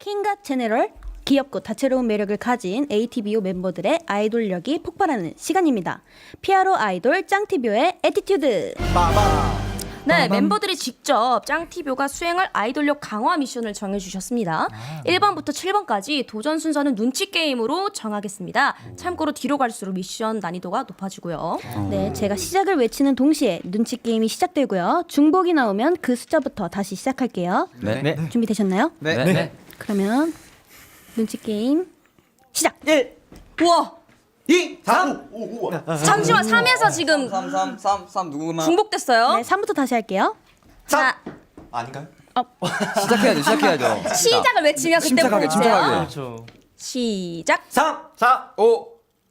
킹갓 제네럴 귀엽고 다채로운 매력을 가진 ATBO 멤버들의 아이돌력이 폭발하는 시간입니다. 피아로 아이돌 짱티뷰의 에티튜드. 네, 멤버들이 직접 짱티뷰가 수행할 아이돌력 강화 미션을 정해주셨습니다. 1번부터 7번까지 도전 순서는 눈치 게임으로 정하겠습니다. 참고로 뒤로 갈수록 미션 난이도가 높아지고요. 네, 제가 시작을 외치는 동시에 눈치 게임이 시작되고요. 중복이 나오면 그 숫자부터 다시 시작할게요. 네. 네. 준비되셨나요? 네. 네. 그러면 눈치 게임 시작. 우와! 2, 3, 5, 5. 잠시만, 3에서 지금 3 3 3 3 누구만 중복됐어요. 네, 3부터 다시 할게요. 자, 아닌가요? 시작해야죠. 시작해야죠. 시작을 외치면 그때 침착하게. 그렇죠. 시작. 3, 4, 5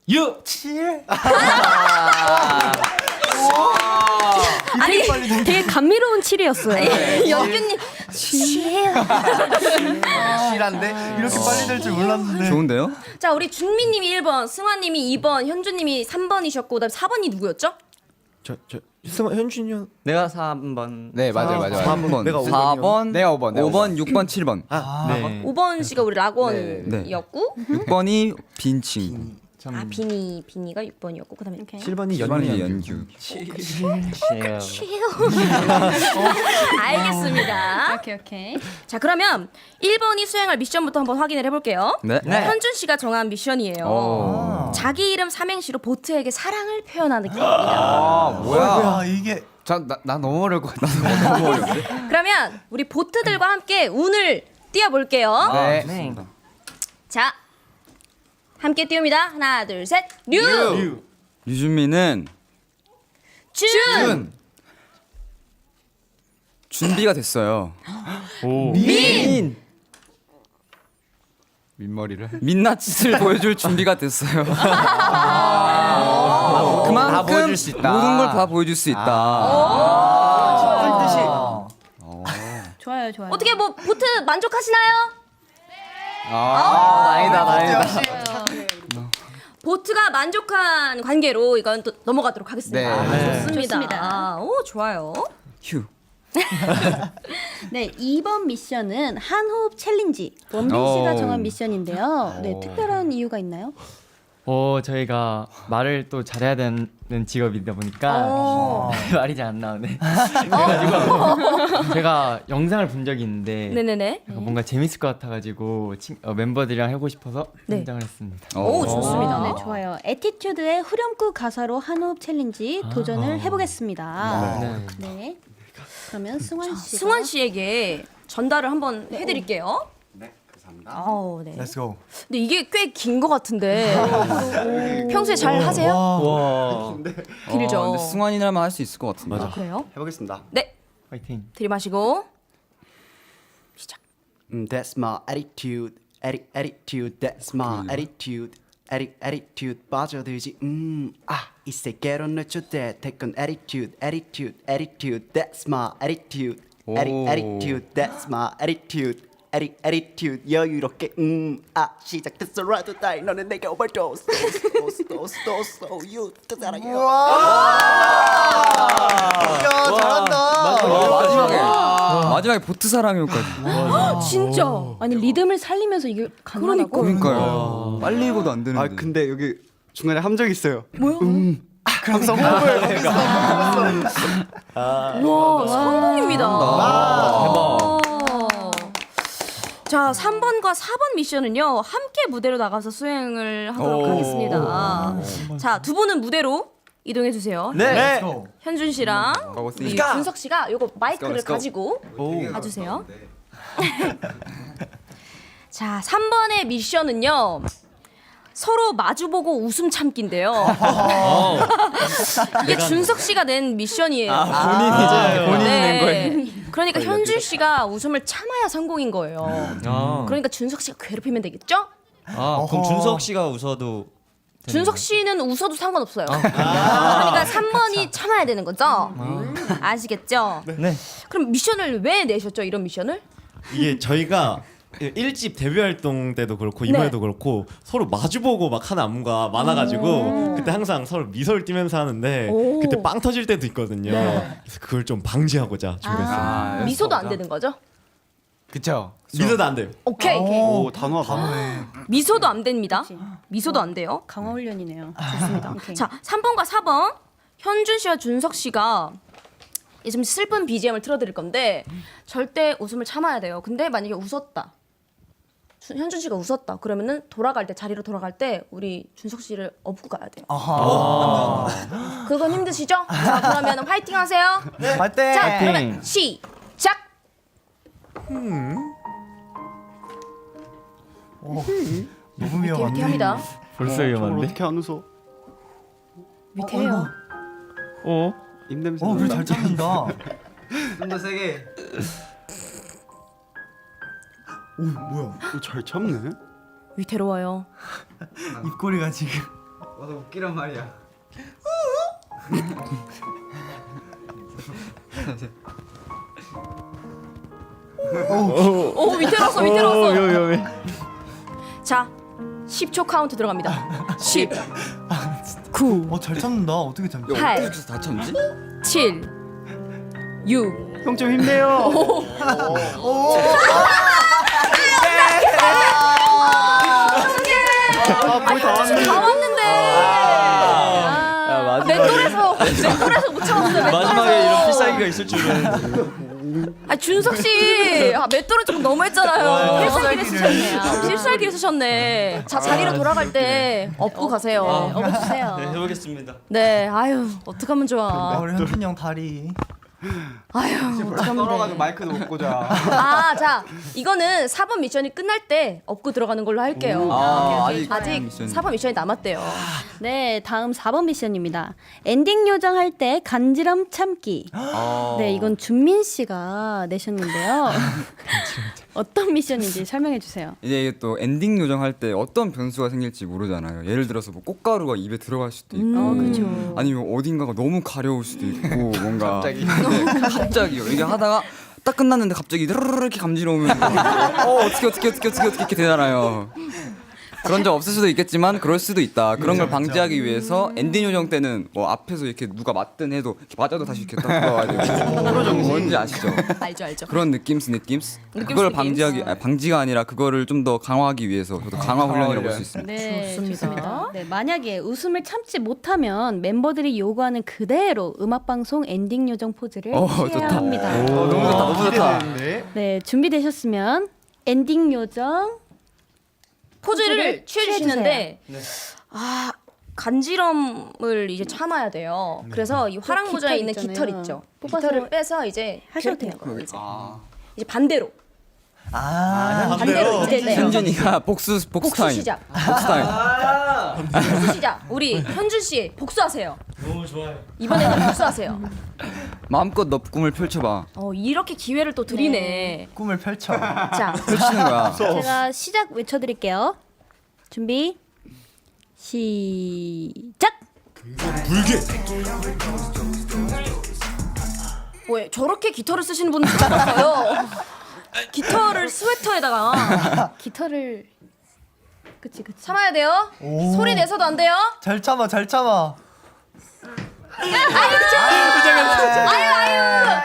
6, 7. 아니, 되게 감미로운 7이었어요. 영균님. 실한데 이렇게 빨리 될 줄 몰랐는데. 좋은데요? 자, 우리 준미님이 1번, 승환님이 2번, 현주님이 3번이셨고, 그다음 4번이 누구였죠? 저저 승 현준이 형. 내가 3번. 네, 맞아요. 맞아요. 3번. 내가 4번, 내가 5번, 내가 5번, 6번, 7번. 네. 5번 씨가 우리 네. 락원이었고, 6번이 빈친 구. 아 비니 비니가 6번이었고 그다음에 7번이 7번이 연기. 연규. 알겠습니다. 오케이, 오케이. 자 그러면 1번이 수행할 미션부터 한번 확인을 해볼게요. 네. 현준 씨가 정한 미션이에요. 오. 자기 이름 삼행시로 보트에게 사랑을 표현하는 게임입니다. 아, 뭐야? 야 이게 자, 나, 나 너무 어려울 것 같아. 너무 어려워. 그러면 우리 보트들과 함께 운을 띄워볼게요. 네. 네. 자 함께 띄웁니다. 하나 둘 셋. 류, 유준미는 준, 준비가 됐어요. 민, 민머리를 민낯을 보여줄 준비가 됐어요. 그만큼 다 보여줄 수 있다. 모든 걸 다 보여줄 수 있다. 좋아요, 좋아요. 어떻게 뭐 보트 만족하시나요? 다행이다, 다행이다. 보트가 만족한 관계로 이건 또 넘어가도록 하겠습니다. 네. 좋습니다. 좋습니다. 오 좋아요. 휴. 네, 2번 미션은 한호흡 챌린지. 원빈 씨가 오. 정한 미션인데요. 네, 특별한 이유가 있나요? 어 저희가 말을 또 잘해야 되는 직업이다 보니까 어. 말이 잘 안 나오네. 그래가지고 제가 영상을 본 적이 있는데 네네네. 뭔가 재밌을 것 같아가지고 친, 어, 멤버들이랑 하고 싶어서 네. 신청을 했습니다. 오 좋습니다. 아, 네, 좋아요. 에티튜드의 후렴구 가사로 한호흡 챌린지 도전을 해보겠습니다. 네. 네. 그러면 승환 씨. 승환 씨에게 전달을 한번 해드릴게요. 네, 감사합니다. 아우 네. Let's go. 근데 이게 꽤 긴 것 같은데 평소에 잘 하세요? 와 길죠. 어, 근데 승환이라면 할 수 있을 것 같은데. 아, 그래요? 해보겠습니다. 네 파이팅. 들이마시고 시작. Mm, that's my attitude, atti- attitude. That's my attitude, atti- attitude. 빠져들지. 음, 아, 이 세계로. Take an attitude, attitude, attitude. That's my attitude, atti- 오. attitude. That's my attitude. Atti- attitude. 여유롭게 음, 아 시작됐어 라도 다이 너는 내게 overdose. Dose dose dose dose. Oh you 또 사랑해 야 잘한다. 마지막에 마지막에. 보트 사랑요까지. 진짜. 아니 리듬을 살리면서 이게 가능하다고? 그러니까요. 빨리 읽어도 안 되는데. 아 근데 여기 중간에 함정이 있어요. 와 성공입니다. 오. 자, 3번과 4번 미션은요. 함께 무대로 나가서 수행을 하도록 하겠습니다. 자, 두 분은 무대로 이동해 주세요. 네. 현준 씨랑 가고 우리 있으니까. 준석 씨가 요거 마이크를 Let's go, 가지고 가 주세요. 자, 3번의 미션은요. 서로 마주보고 웃음 참기인데요. 이게 준석 씨가 낸 미션이에요. 본인이 본인이 네. 낸 거예요. 그러니까 현준 씨가 웃음을 참아야 성공인 거예요. 아, 그러니까 준석 씨가 괴롭히면 되겠죠? 아 그럼 준석 씨가 웃어도 준석 씨는 웃어도 상관없어요. 그러니까 3번이 참아야 되는 거죠? 아시겠죠? 네. 그럼 미션을 왜 내셨죠? 이런 미션을? 이게 저희가 1집 데뷔 활동 때도 그렇고 이번에도 그렇고 서로 마주보고 막 하는 안무가 많아가지고 그때 항상 서로 미소를 띠면서 하는데 오. 그때 빵 터질 때도 있거든요. 네. 그래서 그걸 좀 방지하고자 준비했어요. 아, 미소도 안 되는 거죠? 그쵸. 믿어도 안 돼요. 오케이. 오케이. 오 단호하다. 미소도 안 됩니다. 미소도 안 돼요. 강화 훈련이네요. 좋습니다. 오케이. 자, 3번과 4번. 현준 씨와 준석 씨가 이제 좀 슬픈 BGM을 틀어 드릴 건데 절대 웃음을 참아야 돼요. 근데 만약에 웃었다. 준- 현준 씨가 웃었다. 그러면은 돌아갈 때 자리로 돌아갈 때 우리 준석 씨를 업고 가야 돼요. 그건 힘드시죠? 자, 그러면 화이팅 하세요. 맞대. 자, 그러면 시작. 너무 이렇게 위험한데. 합니다. 벌써 저걸 위험한데? 어떻게 안 웃어? 밑에요. 어? 입냄새. 어, 그래 잘 찾는다. 좀 더 세게. 오, 뭐야? 오, 잘 참네. 위태로워요. 입꼬리가 지금. 와서 웃기란 말이야. 오, 위태로웠어, 위태로웠어. 자, 10초 카운트 들어갑니다. 10, 어, 잘 참는다. 어떻게 참지? 팔. 어떻게 해서 다 참지? 7, 6, 형 좀 힘내요. 다 있을 줄은. 아 준석 씨, 아, 맷돌은 조금 너무했잖아요. 필살기를 쓰셨네. 아, 필살기를 쓰셨네. 자 자리로 돌아갈 때 업고 가세요. 업어주세요. 네, 해보겠습니다. 네, 아유 어떡하면 아, 좋아. 우리 현준이 형 다리. 아유 어떡하면 돼. 마이크도 못 꽂아. 아, 자 이거는 4번 미션이 끝날 때 업고 들어가는 걸로 할게요. 아, 오케이, 오케이. 아직 아직 미션이. 4번 미션이 남았대요. 네, 다음 4번 미션입니다. 엔딩 요정할 때 간지럼 참기. 아. 네, 이건 준민 씨가 내셨는데요. 어떤 미션인지 설명해 주세요. 이제 이게 또 엔딩 요정할 때 어떤 변수가 생길지 모르잖아요. 예를 들어서 뭐 꽃가루가 입에 들어갈 수도 있고, 음, 아니면 어딘가가 너무 가려울 수도 있고, 뭔가 갑자기 네, 갑자기요. 이게 하다가 딱 끝났는데 갑자기 르르르 이렇게 감지러우면 어 어떻게 어떻게 어떻게 어떻게 어떻게 이렇게 되잖아요. 그런 적 없을 수도 있겠지만 그럴 수도 있다. 그런 걸 방지하기 위해서 엔딩 요정 때는 뭐 앞에서 이렇게 누가 맞든 해도 이렇게 맞아도 다시 이렇게 딱 돌아와야 되고 뭔지 아시죠? 알죠, 알죠. 그런 느낌스 느낌스 그걸 느낌스. 방지하기 아니, 방지가 아니라 그거를 좀 더 강화하기 위해서 저도 강화 훈련이라고 볼 수 있습니다. 네, 좋습니다. 좋습니다. 네, 만약에 웃음을 참지 못하면 멤버들이 요구하는 그대로 음악 방송 엔딩 요정 포즈를 어, 취해야 좋다. 합니다. 너무 좋다, 너무 좋다. 네, 준비되셨으면 엔딩 요정 포즈를 취해주시는데 아 간지럼을 이제 참아야 돼요. 그래서 이 화랑 깃털 모자에 있는 있잖아요. 깃털 있죠. 뽑아서 깃털을 빼서 이제 하셔도 돼요. 거예요, 이제. 아, 이제 반대로 아, 반대로 이제 네. 현준이가 복수 복수 복수 타임. 시작. 복수 타임. 복수 시작. 우리 현준 씨 복수하세요. 너무 좋아요. 이번에는 복수하세요. 마음껏 너 꿈을 펼쳐봐. 어 이렇게 기회를 또 드리네. 꿈을 펼쳐. 자 펼치는 거야. 제가 시작 외쳐드릴게요. 준비 시작. 왜 저렇게 깃털을 쓰시는 분은 처음 봤어요. 깃털을 스웨터에다가 깃털을 그치 그치. 참아야 돼요. 오. 소리 내서도 안 돼요. 잘 참아, 잘 참아.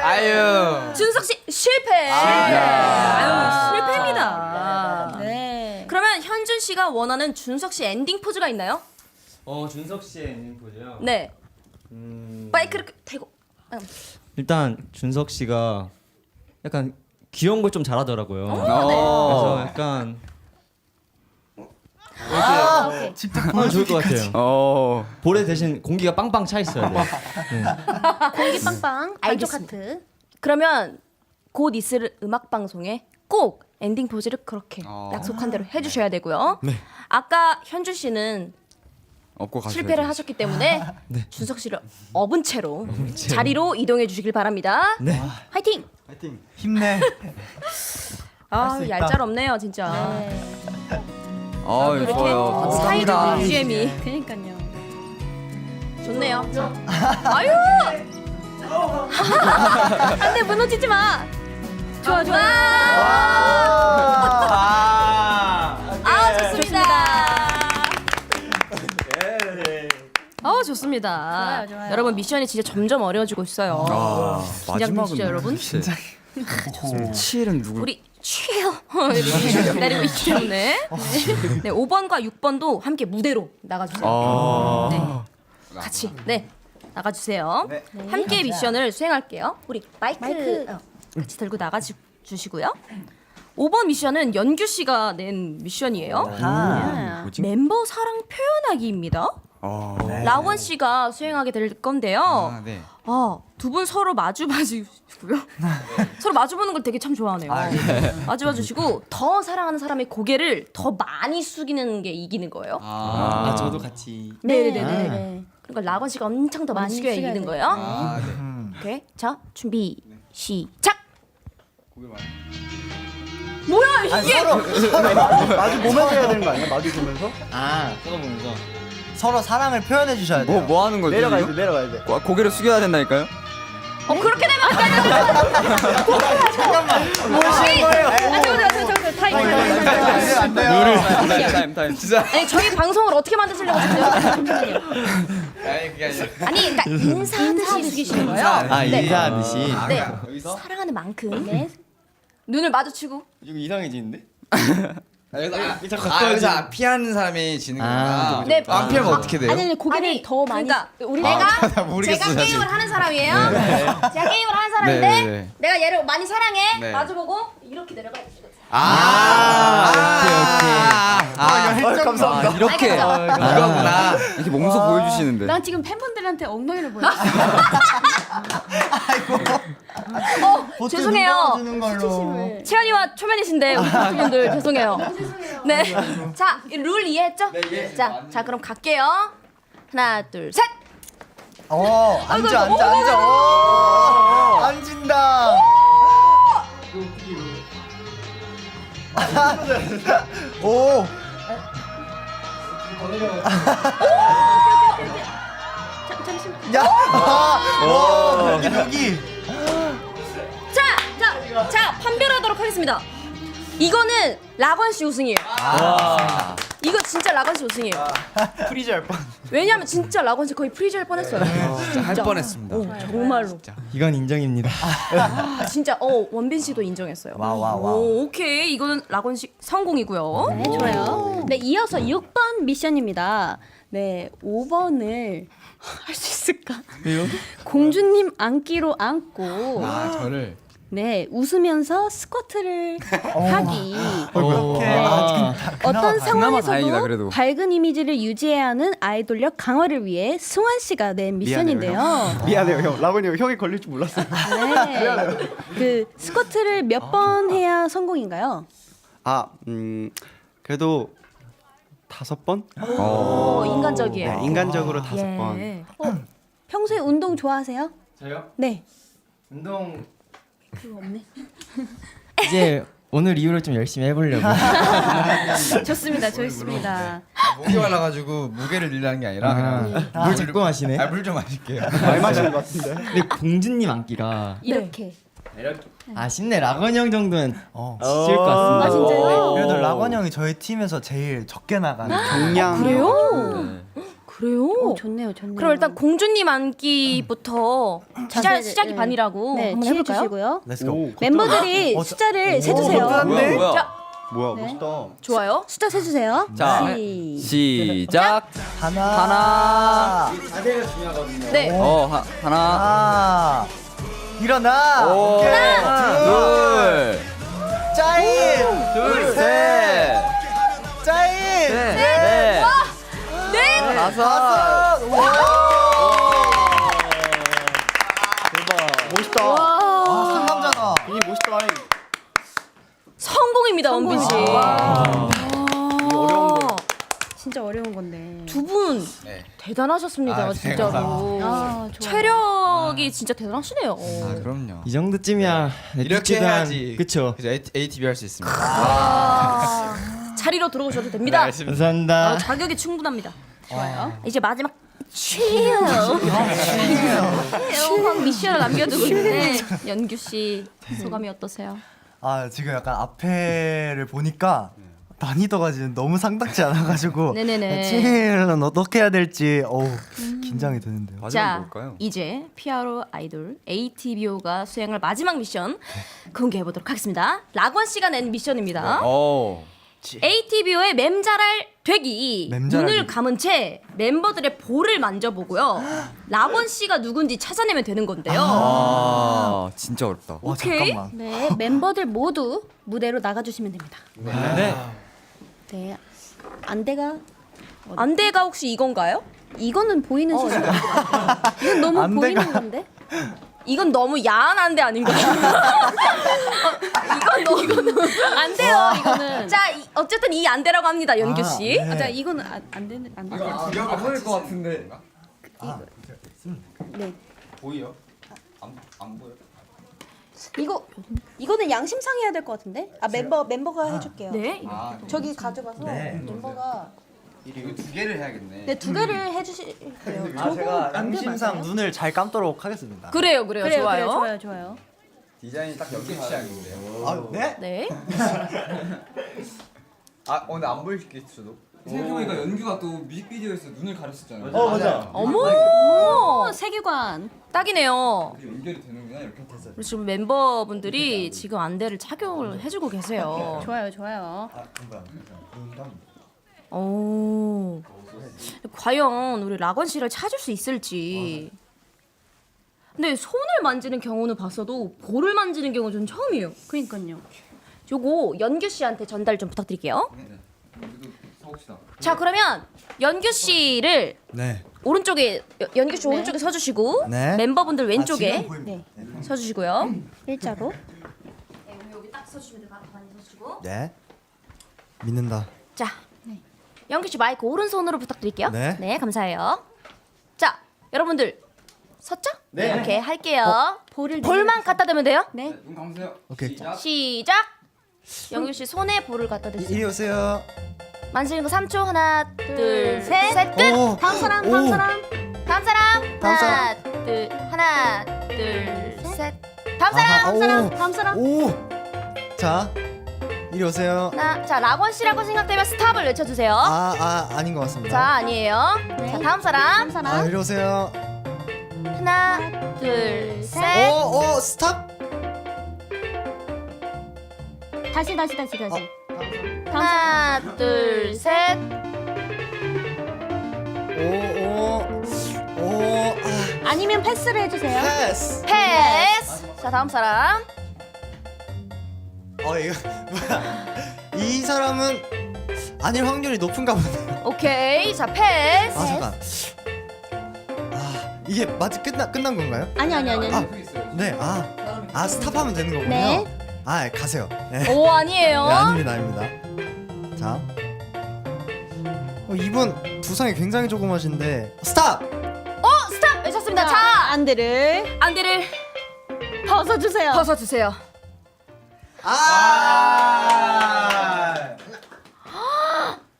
아유. 준석 씨 실패. 아유 실패입니다. 네. 그러면 현준 씨가 원하는 준석 씨 엔딩 포즈가 있나요? 어 준석 씨의 엔딩 포즈요. 네. 음, 마이크를 대고. 음. 일단 준석 씨가 약간 귀여운 걸 좀 잘하더라고요. 네. 그래서 어. 약간 아. 직접 하면 좋을 것 같아요. 어. 볼에 대신 공기가 빵빵 차 있어야 돼. 공기 빵빵 알겠습니다. 하트. 그러면 곧 있을 음악 방송에 꼭 엔딩 포즈를 그렇게 어. 약속한 대로 해주셔야 되고요. 아까 현준 씨는 업고 실패를 돼. 하셨기 때문에 준석 씨를 업은 채로 자리로 이동해 주시길 바랍니다. 네. 화이팅! 힘내. 아 할수 있다. 얄짤 없네요 진짜. 아유, 이렇게 좋아요. 사이드 감사합니다. BGM이 그러니까요. 좋네요. 아유! 안돼 무너지지 마. 좋아 좋아. 아 좋습니다. 아 좋습니다. 좋아요, 좋아요. 여러분 미션이 진짜 점점 어려워지고 있어요. 아, 긴장되시죠, 여러분? 진짜. 7은 누구? 우리 chill 이렇게 기다리고 있기 때문에 네, 5번과 6번도 함께 무대로 나가주세요. 네, 같이 네 나가주세요. 함께 미션을 수행할게요. 우리 마이크, 마이크. 어, 같이 들고 나가 주, 주시고요. 5번 미션은 연규 씨가 낸 미션이에요. 아. 멤버 사랑 표현하기입니다. 라원 씨가 수행하게 될 건데요. 아, 네. 아, 두 분 서로 마주 봐주 시고요. 서로 마주 보는 걸 되게 참 좋아하네요. 마주 봐주시고 더 사랑하는 사람의 고개를 더 많이 숙이는 게 이기는 거예요. 아, 저도 같이 네네네. 네. 그러니까 라건 씨가 엄청 더 많이, 많이 숙여야 숙여야 이기는 돼. 거예요. 아, 네. 오케이. 자, 준비 시작. 뭐야 아니, 이게? 서로 서로 마주 보면서 해야 되는 거 아니야? 마주 보면서? 아 써보면서 서로 사랑을 표현해 주셔야 돼요. 뭐, 뭐 하는 거죠? 내려가야 돼, 지금? 내려가야 돼. 고- 고개를 숙여야 된다니까요? 어 그렇게 되면 안 돼요. 뭐 하시는 거예요? 아 잠깐만 잠깐만 타임. 안 돼요. 타임, 타임. 진짜. 아니 저희 방송을 어떻게 만드시려고 하세요? 잠시만요. 아니 그게 아니라 아니 그러니까 인사하듯이 숙이시는 거예요. 아 네. 인사하듯이 네. 여기서 사랑하는 만큼 네. 눈을 마주치고 이거 이상해지는데? 아, 여기서 아, 자꾸 아, 여기서 아, 피하는 사람이 지는. 아, 네. 안 피하면 어떻게 돼요? 아니 아니 고개를 아니, 더 많이 그러니까 우리 아, 내가 나 모르겠어요, 제가 사실. 게임을 하는 사람이에요. 제가 게임을 하는 사람인데 네, 네, 네. 내가 얘를 많이 사랑해. 네. 마주보고 이렇게 내려가. 아, 오케이, 오케이. 아, 감사합니다. 아, 이렇게. 이거구나. 이렇게 몸소 보여주시는데. 난 지금 팬분들한테 엉덩이를 보여. 어 죄송해요. 걸로. 채연이와 초면이신데 우리 분들 죄송해요. 네. 자, 이룰 이해했죠? 자, 자 그럼 갈게요. 하나, 둘, 셋. 어, 앉아, 앉아, 앉아. 오, 앉은다. 오. 야, 아, 오, 여기 여기. 자, 자, 자, 판별하도록 하겠습니다. 이거는 라건 씨 우승이에요. 이거 진짜 라건 씨 우승이에요. 프리즈 할 뻔. 왜냐면 진짜 라건 씨 거의 프리즈 할 뻔했어요. 할 뻔했습니다. 오, 정말로. 이건 인정입니다. 아, 진짜 어 원빈 씨도 인정했어요. 와, 와, 와. 오, 오케이 이거는 라건 씨 성공이고요. 네, 좋아요. 네, 이어서 6번 미션입니다. 네, 5번을 할 수 있을까? 왜요? 공주님 안기로 안고 아, 저를. 네, 웃으면서 스쿼트를 하기. 이렇게. 아, 그, 어떤 그나마 다행이다, 상황에서도 그래도. 밝은 이미지를 유지해야 하는 아이돌력 강화를 위해 승환 씨가 낸 미션인데요. 미안해요, 형. 라곤이 형, 형이 걸릴 줄 몰랐어요. 네. 그 스쿼트를 몇 번 해야 성공인가요? 아, 음, 그래도 다섯 번? 오, 인간적이에요. 네, 인간적으로 다섯 예. 번. 어, 평소에 운동 좋아하세요? 저요? 네. 운동 그거 없네. 이제 오늘 이후로 좀 열심히 해보려고. 좋습니다. 좋습니다. 아, 목이 말라가지고 무게를 늘리는 게 아니라 그냥 물 자꾸 마시네. 아, 물좀 마실게요. 많이 마시는 것 같은데. 근데 공주님 안기가 이렇게. 아쉽네. 라건 형 정도는 어. 지칠 것 같습니다. 아 진짜요? 그래도 라건 형이 저희 팀에서 제일 적게 나가는. 경량. 그래요? 그래요? 오, 좋네요. 좋네요. 그럼 일단 공주님 안기부터 시작, 자세히, 시작이 네. 반이라고 네, 한번 해볼까요? 주시고요. 렛츠고. 멤버들이 어, 숫자를 오, 세주세요. 어떡한데? 뭐야? 자, 뭐야, 네. 멋있다. 좋아요. 숫자 세주세요. 자, 시. 시작. 하나. 하나. 네. 어, 하, 하나. 하나. 일어나. 오, 오케이. 둘, 짜인. 둘, 셋, 짜인. 넷, 넷, 네. 다섯. 멋있다. 아, 상남자다. 이 멋있다. 성공입니다, 원빈 씨. 어려운 거. 진짜 어려운 건데. 두 분 네. 대단하셨습니다, 아, 네, 진짜로. 아, 좋아요. 체력이 진짜 대단하시네요. 아, 그럼요. 이 정도쯤이야. 이렇게 에티튜드 한- 해야지. 그쵸. 그래서 ATV 할 수 있습니다. 아, 자리로 들어오셔도 됩니다. 감사합니다. 어, 자격이 충분합니다. 좋아요. 이제 마지막 치유 치유 미션을 남겨두고 있는데 연규 씨 소감이 어떠세요? 아 지금 약간 앞에를 보니까 난이도가 지금 너무 상당치 않아가지고 네네네. 칠은 어떻게 해야 될지 어우 긴장이 되는데요. 마지막 자, 뭘까요? 이제 피아로 아이돌 ATBO가 수행할 마지막 미션 공개해 보도록 하겠습니다. 락원 씨가 낸 미션입니다. 어. ATBO의 mem자랄 되기. 맴자랄이. 눈을 감은 채 멤버들의 볼을 만져보고요. 락원 씨가 누군지 찾아내면 되는 건데요. 아 진짜 어렵다. 와 오케이. 잠깐만. 네, 멤버들 모두 무대로 나가주시면 됩니다. 네. 네, 안대가 안대가 혹시 이건가요? 이거는 보이는 시선. 이건 너무 안대가- 보이는 건데. 이건 너무 야한 안대 아닌가요? 이건 너무 안 돼요, 이거는. 자 이- 어쨌든 이 안대라고 합니다 연규 아, 씨. 네. 아, 자, 이거는 안, 안 되는 안 되는. 안 보일 것 같은데. 네, 보여? 안, 안 보여? 이거 이거는 양심상 해야 될 것 같은데. 아 멤버 멤버가 해줄게요. 네. 아 저기 가져가서 멤버가 이거 두 개를 해야겠네. 네 두 개를 해주실게요. 아 제가 양심상 눈을 잘 감도록 하겠습니다. 그래요, 그래요, 그래요, 좋아요. 그래요, 좋아요, 좋아요. 디자인이 딱 연기 취향인데요. 아 네? 네. 아 오늘 안 보일 수도. 생각해보니까 연규가 또 뮤직비디오에서 눈을 가렸었잖아요. 어 맞아. 어머, 세계관. 딱이네요. 이게 연결이 되는구나 이렇게. 우리 지금 멤버분들이 지금 안대를 착용을 해주고 계세요. 좋아요, 좋아요. 오. 과연 우리 라건 씨를 찾을 수 있을지. 근데 손을 만지는 경우는 봤어도 볼을 만지는 경우는 전 처음이에요. 그러니까요. 요거 연규 씨한테 전달 좀 부탁드릴게요. 우리도 서봅시다. 자 그러면 연규 씨를 네. 오른쪽에 여- 연규 씨 오른쪽에 서주시고 네. 멤버분들 아, 왼쪽에. 네, 서주시고요. 일자로. 여기 딱 서주시면 돼요. 많이 서주시고. 네. 믿는다. 자, 연규 씨 마이크 오른손으로 부탁드릴게요. 네. 감사해요. 자, 여러분들 섰죠? 네. 이렇게 할게요. 볼을 볼만 갖다 대면 돼요. 네. 네, 눈 감으세요. 오케이. 시작. 시작. 영규 씨 손에 볼을 갖다 이- 대세요. 이리 오세요. 만지는 거 3초. 하나, 둘, 셋. 셋 끝. 오. 다음 사람, 다음 오. 사람. 다음 사람. 다음 하나, 둘, 하나, 둘, 셋. 다음 사람. 아하, 다음 사람, 오. 다음 사람. 오. 자, 이리 오세요. 하나. 자, 락원 씨라고 생각되면 스탑을 외쳐주세요. 아, 아 아닌 것 같습니다. 자, 아니에요. 자, 다음 사람. 다음 사람. 아, 이리 오세요. 하나, 둘, 셋. 오, 오, 스탑. 다시, 다시, 다시, 다시. 하나, 둘, 셋. 오, 오, 오, 아, 아니면 패스를 해주세요. 패스. 패스. 자, 다음 사람. 어, 이거 뭐야? 이 사람은 아닐 확률이 높은가 보네. 오케이. 자, 패스. 아, 잠깐. 아, 이게 마치 끝나 끝난 건가요? 아니, 아니, 아니. 아, 아니. 네. 아, 아 스탑하면 되는 거군요. 네. 아, 가세요. 네. 오, 아니에요. 네, 아닙니다, 아닙니다. 자, 어, 이분 두상이 굉장히 조그마신데 스탑. 어, 스탑 외쳤습니다. 자, 안대를 안대를 벗어주세요. 벗어주세요. 아,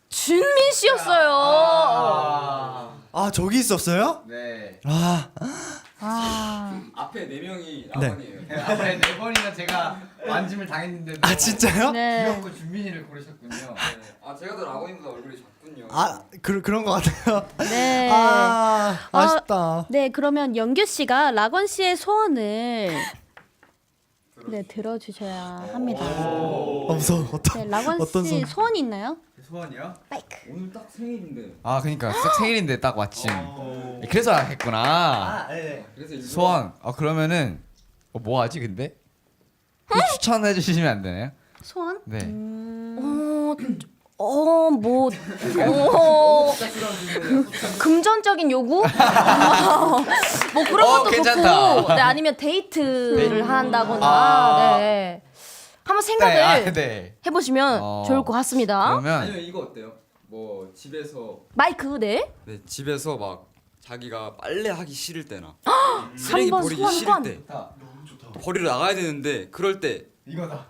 준민 씨였어요. 아 저기 있었어요? 네. 아, 앞에 네 명이 네. 라건이에요. 앞에 네 번이나 제가 만짐을 당했는데도 아 진짜요? 네. 귀엽고 준민이를 고르셨군요. 아 제가 더 라건이보다 얼굴이 작군요. 아, 그 그런 것 같아요. 네. 아, 아쉽다. 네, 그러면 영규 씨가 라건 씨의 소원을 네 들어주셔야 합니다. 어, 무서워. 어떤 네, 라건 어떤 씨 손? 소원이 있나요? 소원이요? 오늘 딱 생일인데. 아 그러니까 딱 생일인데 딱 마침. 그래서 했구나. 네. 그래서 일부러 소원. 아 그러면은 어, 뭐 하지 근데? 그 추천해 주시면 안 되나요? 소원? 네. 어, 어, 뭐, 어, 금전적인 요구? 뭐 그런 어, 것도 괜찮다. 좋고, 네, 아니면 데이트를 한다거나, 아. 네. 한번 생각을 네, 아, 네. 해보시면 어. 좋을 것 같습니다. 그러면 아니면 이거 어때요? 뭐 집에서 마이크, 네. 네 집에서 막 자기가 빨래 하기 싫을 때나 삼 쓰레기 번 버리기 소환권. 싫을 때 버리러 나가야 되는데 그럴 때 이거다.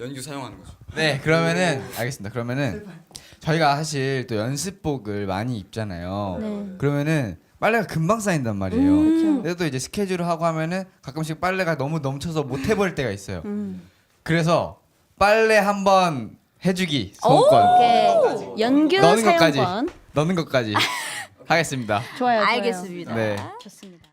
연규 사용하는 거죠. 네 그러면은 알겠습니다. 그러면은 저희가 사실 또 연습복을 많이 입잖아요. 네. 그러면은 빨래가 금방 쌓인단 말이에요. 음. 근데 또 이제 스케줄을 하고 하면은 가끔씩 빨래가 너무 넘쳐서 못 해버릴 때가 있어요. 음. 그래서 빨래 한번 해주기 소원권 오케이. 연규 넣는 것까지 사용권. 넣는 것까지 하겠습니다. 좋아요, 좋아요. 알겠습니다. 네. 좋습니다.